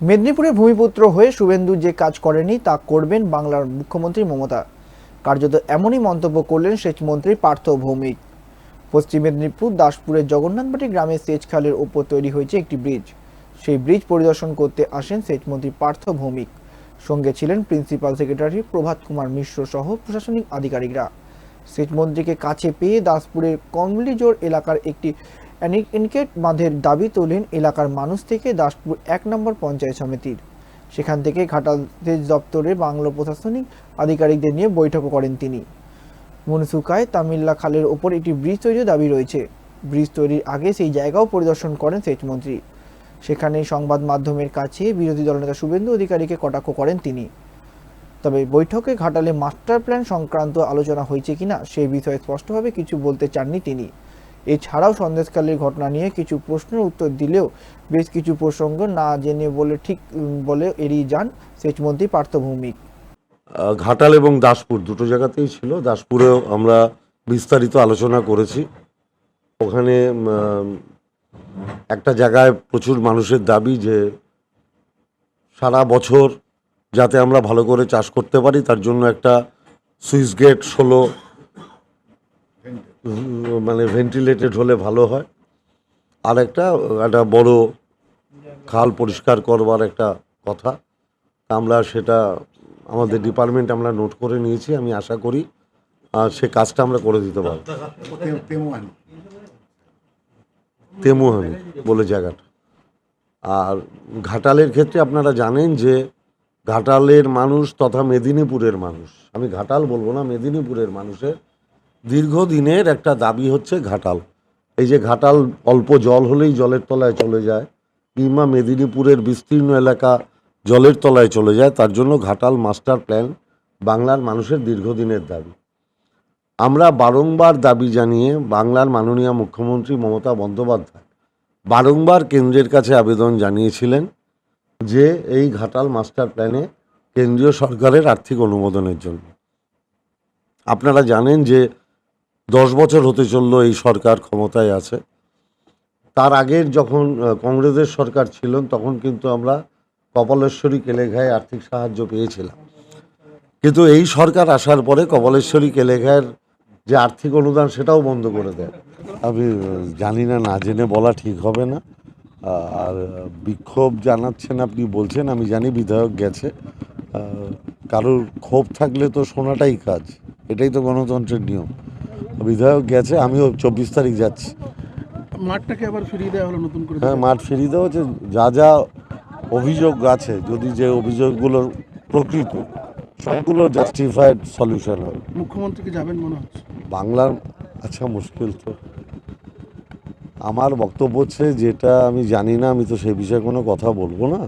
মেদিনীপুরে ভূমিপুত্র হয়ে শুভেন্দু যে কাজ করেনি তা করবেন বাংলার মুখ্যমন্ত্রী মমতা। কার্যত এমনই মন্তব্য করলেন সেচমন্ত্রী পার্থ ভৌমিক। পশ্চিম মেদিনীপুর দাসপুরের জগন্নাথবাটি গ্রামের সেচ খালের ওপর তৈরি হয়েছে একটি ব্রিজ। সেই ব্রিজ পরিদর্শন করতে আসেন সেচমন্ত্রী পার্থ ভৌমিক। সঙ্গে ছিলেন প্রিন্সিপাল সেক্রেটারি প্রভাত কুমার মিশ্র সহ প্রশাসনিক আধিকারিকরা। সেচমন্ত্রীকে কাছে পেয়ে দাসপুরের কমলিজোর এলাকার একটি অ্যানিকেট বাঁধের দাবি তোলেন এলাকার মানুষ থেকে দাসপুর এক নম্বর পঞ্চায়েত সমিতির। সেখান থেকে ঘাটাল দপ্তরে বাংলা প্রশাসনিক আধিকারিকদের নিয়ে বৈঠক করেন তিনি। মনসুকায় তামিল্লা খালের ওপর একটি ব্রিজ তৈরির দাবি রয়েছে। ব্রিজ তৈরির আগে সেই জায়গাও পরিদর্শন করেন সেচমন্ত্রী সেখানে সংবাদ মাধ্যমের কাছে বিরোধী দলনেতা শুভেন্দু অধিকারীকে কটাক্ষ করেন তিনি। তবে বৈঠকে ঘাটালে মাস্টার প্ল্যান সংক্রান্ত আলোচনা হয়েছে কিনা সে বিষয়ে স্পষ্টভাবে কিছু বলতে চাননি তিনি। এছাড়াও সন্দেশকালীর ঘটনা নিয়ে কিছু প্রশ্নের উত্তর দিলেও বেশ কিছু প্রসঙ্গ না জেনে বলে ঠিক বলে এড়িয়ে যান সেচমন্ত্রী পার্থ ভৌমিক। ঘাটাল এবং দাসপুর দুটো জায়গাতেই ছিল। দাসপুরেও আমরা বিস্তারিত আলোচনা করেছি। ওখানে একটা জায়গায় প্রচুর মানুষের দাবি যে সারা বছর যাতে আমরা ভালো করে চাষ করতে পারি, তার জন্য একটা সুইচ গেট, ষোলো মানে ভেন্টিলেটেড হলে ভালো হয়। আর একটা একটা বড় খাল পরিষ্কার করবার একটা কথা। আমরা সেটা আমাদের ডিপার্টমেন্ট আমরা নোট করে নিয়েছি আমি আশা করি আর সে কাজটা আমরা করে দিতে পারব। তেমুহানি বলে জায়গাটা। আর ঘাটালের ক্ষেত্রে আপনারা জানেন যে ঘাটালের মানুষ তথা মেদিনীপুরের মানুষ। আমি ঘাটাল বলব না মেদিনীপুরের মানুষের দীর্ঘদিনের একটা দাবি হচ্ছে ঘাটাল। এই যে ঘাটাল অল্প জল হলেই জলের তলায় চলে যায়, কিংবা মেদিনীপুরের বিস্তীর্ণ এলাকা জলের তলায় চলে যায়, তার জন্য ঘাটাল মাস্টার প্ল্যান বাংলার মানুষের দীর্ঘদিনের দাবি। আমরা বারংবার দাবি জানিয়ে বাংলার মাননীয় মুখ্যমন্ত্রী মমতা বন্দ্যোপাধ্যায় বারংবার কেন্দ্রের কাছে আবেদন জানিয়েছিলেন যে এই ঘাটাল মাস্টার প্ল্যানে কেন্দ্রীয় সরকারের আর্থিক অনুমোদনের জন্য। আপনারা জানেন যে দশ বছর হতে চলল এই সরকার ক্ষমতায় আছে। তার আগের যখন কংগ্রেসের সরকার ছিলেন তখন কিন্তু আমরা কপালেশ্বরী কেলেঘায় আর্থিক সাহায্য পেয়েছিলাম। কিন্তু এই সরকার আসার পরে কপালেশ্বরী কেলেঘায়ের যে আর্থিক অনুদান, সেটাও বন্ধ করে দেয়। আমি জানি না না জেনে বলা ঠিক হবে না। আর বিক্ষোভ জানাচ্ছেন আপনি বলছেন, আমি জানি বিধায়ক গেছে। কারোর ক্ষোভ থাকলে তো শোনাটাই কাজ। এটাই তো গণতন্ত্রের নিয়ম। বিধায়ক গেছে আমিও চব্বিশ তারিখ যাচ্ছি। মাঠটাকে আবার ফিরিয়ে দেওয়া হলো নতুন করে? হ্যাঁ মাঠ ফিরিয়ে দেওয়া হচ্ছে যা যা অভিযোগ আছে যদি যে অভিযোগগুলো প্রকৃত সবগুলো জাস্টিফাইড সলিউশন হবে। মুখ্যমন্ত্রীকে যাবেন মনে হচ্ছে? বাংলার আচ্ছা মুশকিল তো। আমার বক্তব্য হচ্ছে যেটা আমি জানি না আমি তো সেই বিষয়ে কোনো কথা বলব না।